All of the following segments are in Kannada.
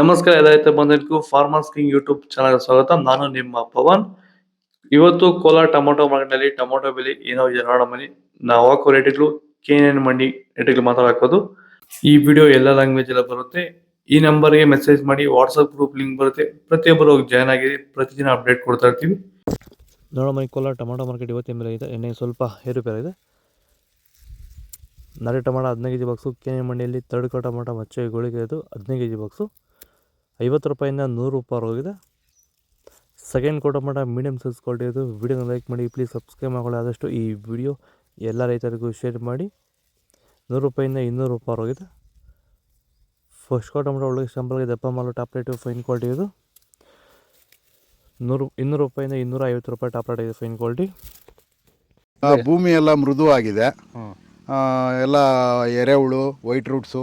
ನಮಸ್ಕಾರ ಎಲ್ಲ ರೈತ ಫಾರ್ಮರ್ಸ್ ಕಿಂಗ್ ಯೂಟ್ಯೂಬ್ ಚಾನಲ್ ಸ್ವಾಗತ. ನಾನು ನಿಮ್ಮ ಪವನ್. ಇವತ್ತು ಕೋಲಾರ ಟೊಮೊಟೊ ಮಾರ್ಕೆಟ್ನಲ್ಲಿ ಟೊಮೊಟೊ ಬೆಲೆ ಏನೋ ಇದೆ ನೋಡೋ ಮನಿ ನಾವು ಹಾಕೋ ರೇಟ್ಗಳು ಕೆ ಎನ್ ಮಂಡಿ ರೇಟ್ಗಳು ಮಾತಾಡೋದು ಈ ವಿಡಿಯೋ ಎಲ್ಲ ಲ್ಯಾಂಗ್ವೇಜ್ ಎಲ್ಲ ಬರುತ್ತೆ. ಈ ನಂಬರ್ಗೆ ಮೆಸೇಜ್ ಮಾಡಿ ವಾಟ್ಸಪ್ ಗ್ರೂಪ್ ಲಿಂಕ್ ಬರುತ್ತೆ. ಪ್ರತಿಯೊಬ್ಬರು ಹೋಗಿ ಜಾಯ್ನ್ ಆಗಿ ಪ್ರತಿದಿನ ಅಪ್ಡೇಟ್ ಕೊಡ್ತಾ ಇರ್ತೀವಿ. ನೋಡೋ ಮನಿ ಕೋಲಾರ ಟೊಮೊಟೊ ಮಾರ್ಕೆಟ್ ಇವತ್ತಿನ ಮೇಲೆ ಇದೆ? ಎಣ್ಣೆ ಸ್ವಲ್ಪ ಏರುಪೇರು ಇದೆ. ನಾಳೆ ಟೊಮಾಟೊ ಹದಿನೈದು ಕೆ ಜಿ ಬಾಕ್ಸು ಕೆನೆ ಮಂಡಿಯಲ್ಲಿ ತಡ್ಕೊ ಟೊಮೊಟೊ, ಮಚ್ಚೆ ಗೋಳಿಗೆ ಇದು ಹದಿನೈದು ಕೆ ಜಿ ಬಾಕ್ಸು ಐವತ್ತು ರೂಪಾಯಿಂದ ನೂರು ರೂಪಾಯಿ ಹೋಗಿದೆ ಸೆಕೆಂಡ್ ಕೋಟ ಮಾಡ ಮೀಡಿಯಮ್ ಸೈಜ್ ಕ್ವಾಲಿಟಿ ಇದು ವಿಡಿಯೋನ ಲೈಕ್ ಮಾಡಿ ಪ್ಲೀಸ್ ಸಬ್ಸ್ಕ್ರೈಬ್ ಮಾಡ್ಕೊಳ್ಳಿ. ಆದಷ್ಟು ಈ ವಿಡಿಯೋ ಎಲ್ಲ ರೈತರಿಗೂ ಶೇರ್ ಮಾಡಿ. ನೂರು ರೂಪಾಯಿಂದ ಇನ್ನೂರು ರೂಪಾಯಿ ಹೋಗಿದೆ ಫಸ್ಟ್ ಕೋಟ ಮಾಡ ಒಳಗೆ ಶಾಂಪಲ್ಗೆ ದಪ್ಪ ಮಾಲು ಟಾಪ್ ರೇಟು ಫೈನ್ ಕ್ವಾಲಿಟಿ ಇದು ನೂರು ಇನ್ನೂರು ರೂಪಾಯಿಂದ ಇನ್ನೂರ ಐವತ್ತು ರೂಪಾಯಿ ಟಾಪ್ ರೇಟ್ ಇದೆ ಫೈನ್ ಕ್ವಾಲಿಟಿ ಆ, ಭೂಮಿ ಎಲ್ಲ ಮೃದುವಾಗಿದೆ. ಆ, ಎಲ್ಲ ಎರೆಹುಳು ವೈಟ್ ರೂಟ್ಸು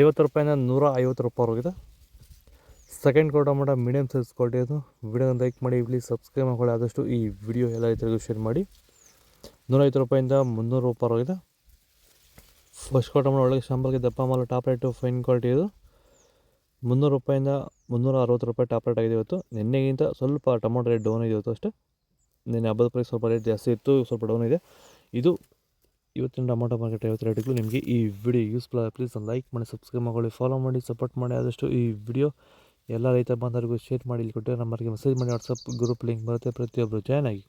ಐವತ್ತು ರೂಪಾಯಿಂದ ನೂರ ಐವತ್ತು ರೂಪಾಯಿ ಹೋಗಿದೆ ಸೆಕೆಂಡ್ ಕೋಟ ಮಾಡ ಮೀಡಿಯಮ್ ಸೈಜ್ ಕ್ವಾಲಿಟಿ ಅದು ವಿಡಿಯೋನ ಲೈಕ್ ಮಾಡಿ ಪ್ಲೀಸ್ ಸಬ್ಸ್ಕ್ರೈಬ್ ಮಾಡ್ಕೊಳ್ಳಿ. ಆದಷ್ಟು ಈ ವಿಡಿಯೋ ಎಲ್ಲ ರೈತರಿಗೂ ಶೇರ್ ಮಾಡಿ. ನೂರೈವತ್ತು ರೂಪಾಯಿಂದ ಮುನ್ನೂರು ರೂಪಾಯಿ ಹೋಗಿದೆ ಫಸ್ಟ್ ಕೋಟ ಮಾಡ ಒಳಗೆ ಶಾಂಪಲ್ಗೆ ದಪ್ಪ ಮಾಲು ಟಾಪ್ ರೇಟು ಫೈನ್ ಕ್ವಾಲಿಟಿ ಇದು. ಮುನ್ನೂರು ರೂಪಾಯಿಂದ ಮುನ್ನೂರ ಅರವತ್ತು ರೂಪಾಯಿ ಟಾಪ್ ರೇಟ್ ಆಗಿದೆ ಇವತ್ತು. ನಿನ್ನೆಗಿಂತ ಸ್ವಲ್ಪ ಟೊಮೊಟೊ ರೇಟ್ ಡೌನ್ ಇದೆ ಇವತ್ತು ಅಷ್ಟೇ. ನಿನ್ನೆ ಹಬ್ಬದ ಪ್ರೈಸ್ ಸ್ವಲ್ಪ ರೇಟ್ ಜಾಸ್ತಿ ಇತ್ತು, ಸ್ವಲ್ಪ ಡೌನ್ ಇದೆ ಇದು ಇವತ್ತಿನ ಟೊಮೊಟೊ ಮಾರ್ಕೆಟ್ ಐವತ್ತು ರೇಟ್ಗಳು ನಿಮಗೆ ಈ ವಿಡಿಯೋ ಯೂಸ್ಫುಲ್ ಆಗಿ ಪ್ಲೀಸ್ ಲೈಕ್ ಮಾಡಿ ಸಬ್ಸ್ಕ್ರೈಬ್ ಮಾಡ್ಕೊಳ್ಳಿ ಫಾಲೋ ಮಾಡಿ ಸಪೋರ್ಟ್ ಮಾಡಿ. ಆದಷ್ಟು ಈ ವಿಡಿಯೋ ಎಲ್ಲ ರೈತ ಬಾಂಧವರಿಗೂ ಶೇರ್ ಮಾಡಿ. ಇಲ್ಲಿ ಕೊಟ್ಟರೆ ನಂಬರ್ಗೆ ಮೆಸೇಜ್ ಮಾಡಿ. ವಾಟ್ಸಪ್ ಗ್ರೂಪ್ ಲಿಂಕ್ ಬರುತ್ತೆ. ಪ್ರತಿಯೊಬ್ಬರು ಜಾಯ್ನ್ ಆಗಿ.